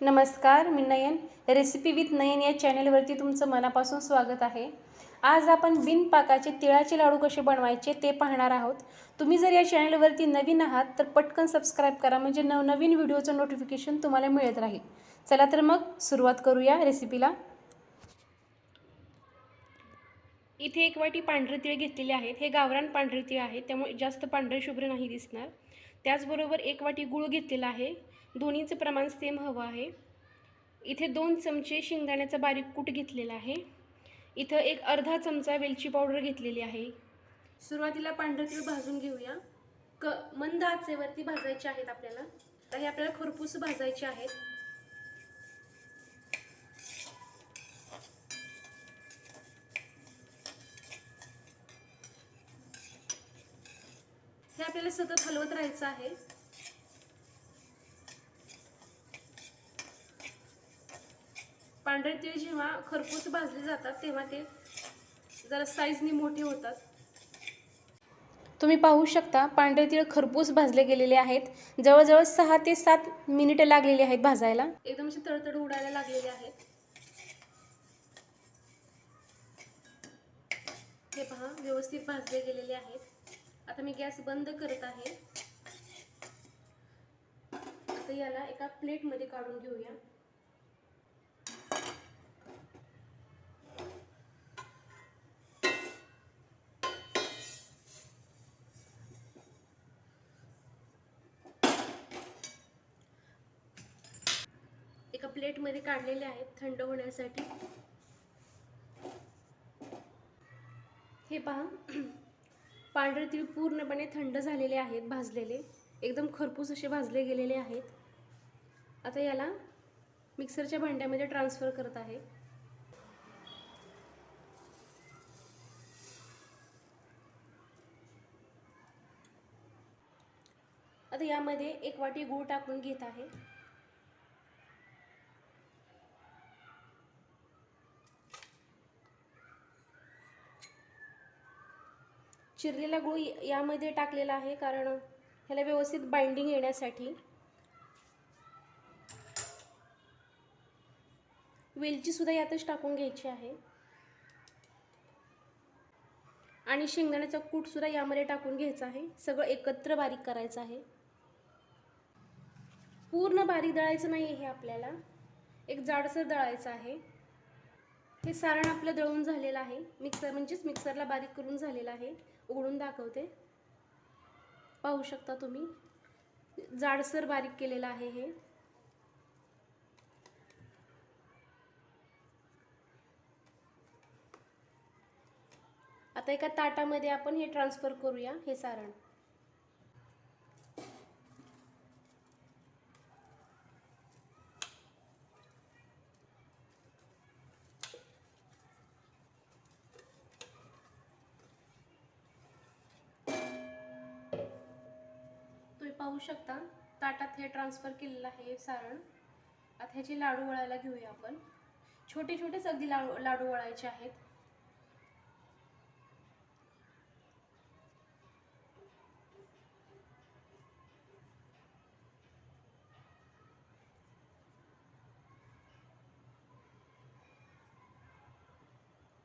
नमस्कार मी नयन. Recipe with नयन या चॅनेलवरती तुमचं मनापासून स्वागत आहे. आज आपण बिनपाकाचे तिळाचे लाडू कसे बनवायचे ते पाहणार आहोत. तुम्ही जर या चॅनेलवरती नवीन आहात तर पटकन सबस्क्राईब करा म्हणजे नवनवीन व्हिडिओचं नोटिफिकेशन तुम्हाला मिळत राहील. चला तर मग सुरुवात करूया रेसिपीला इथे एक वाटी पांढरे तिळ घेतलेले आहेत. हे गावरान पांढरे तिळ आहेत त्यामुळे जास्त पांढरे शुभ्र नाही दिसणार. त्याचबरोबर एक वाटी गूळ घेतलेला आहे. दोन्हीचं प्रमाण सेम हवं आहे. इथे दोन चमचे शेंगदाण्याचा बारीक कूट घेतलेला आहे. इथं एक अर्धा चमचा वेलची पावडर घेतलेली आहे. सुरुवातीला पांढरे तीळ भाजून घेऊया. क मंद आचेवरती भाजायचे आहेत आपल्याला. तर हे आपल्याला खरपूस भाजायचे आहेत. हे आपल्याला सतत हलवत राहायचं आहे. पांढरे तीळ जेव्हा खरपूस भाजले जातात तेव्हा ते जरा साईजनी मोठे होतात. तुम्ही पाहू शकता पांढरे तीळ खरपूस भाजले गेलेले आहेत. जवळजवळ सहा ते सात मिनिटं लागलेली आहेत भाजायला. एकदम असे तळतळ उडायला लागलेले आहेत. हे पहा व्यवस्थित भाजले गेलेले आहेत. आता मी गॅस बंद करत आहे. आता याला एका प्लेटमध्ये काढून घेऊया. प्लेटमध्ये काढलेले आहेत थंड होण्यासाठी. हे पहा. पांढरे तीळ पूर्णपणे थंड झालेले आहेत भाजलेले. एकदम खरपूस असे भाजले गेलेले आहेत. आता याला मिक्सरच्या भांड्यामध्ये ट्रान्सफर करत आहे. आता यामध्ये एक वाटी गूळ टाकून घेत आहे. चिरलेला गुळ यामध्ये टाकलेला आहे कारण ह्याला व्यवस्थित बाइंडिंग येण्यासाठी. वेलचीसुद्धा यातच टाकून घ्यायची आहे. आणि शेंगदाण्याचा कूटसुद्धा यामध्ये टाकून घ्यायचा आहे. सगळं एकत्र बारीक करायचं आहे. पूर्ण बारीक दळायचं नाही हे आपल्याला. एक जाडसर दळायचं आहे. हे सारण आपलं दळून झालेलं आहे. मिक्सर म्हणजेच मिक्सरला बारीक करून झालेलं आहे. उघडून दाखवते. पाहू शकता तुम्ही. जाडसर बारीक केलेलं आहे हे. आता एका ताटामध्ये आपण हे ट्रान्सफर करूया हे सारण. पाहू शकता. ताटात हे ट्रान्सफर केलेलं आहे सारण. आता ह्याचे लाडू वळायला घेऊया आपण. छोटे छोटेच अगदी लाडू लाडू वळायचे आहेत.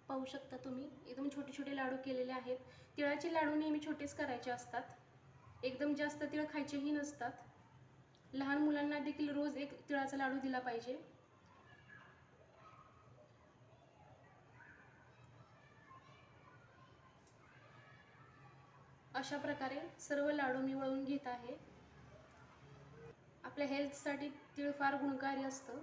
पाहू शकता तुम्ही. एकदम छोटे छोटे लाडू केलेले आहेत. तिळाचे लाडू नेहमी छोटेच करायचे असतात. एकदम जास्त तिळ खायचेही नसतात. लहान मुलांना देखील रोज एक तिळाचा लाडू दिला पाहिजे. अशा प्रकारे सर्व लाडू मी वळून घेत आहे. आपल्या हेल्थसाठी तिळ फार गुणकारी असतं.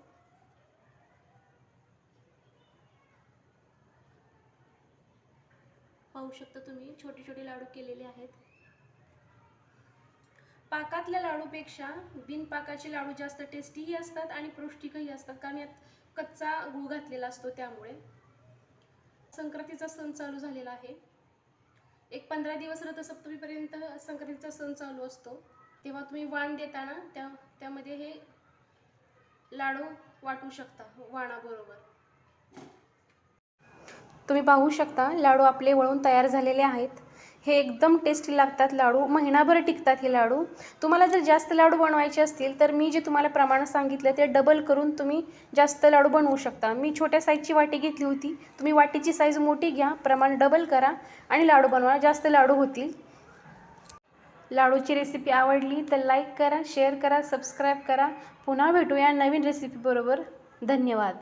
पाहू शकता तुम्ही छोटे छोटे लाडू केलेले आहेत. पाकातल्या लाडूपेक्षा बिनपाकाचे लाडू जास्त टेस्टीही असतात आणि पौष्टिकही असतात. कारण यात कच्चा गूळ घातलेला असतो त्यामुळे. संक्रांतीचा सण चालू झालेला आहे. एक पंधरा दिवस रथसप्तमीपर्यंत संक्रांतीचा सण चालू असतो. तेव्हा तुम्ही वाण देताना त्या त्यामध्ये हे लाडू वाटू शकता वाणाबरोबर. तुम्ही पाहू शकता लाडू आपले वळून तयार झालेले आहेत. हे एकदम टेस्टी लागतात लाडू. महिनाभर टिकतात हे लाडू. तुम्हाला जर जास्त लाडू बनवायचे असतील तर मी जे तुम्हाला प्रमाण सांगितलं ते डबल करून तुम्ही जास्त लाडू बनवू शकता. मी छोट्या साईजची वाटी घेतली होती. तुम्ही वाटीची साईज मोठी घ्या प्रमाण डबल करा आणि लाडू बनवा. जास्त लाडू होतील. लाडूची रेसिपी आवडली तर लाईक करा शेअर करा सबस्क्राईब करा. पुन्हा भेटूया नवीन रेसिपीबरोबर धन्यवाद.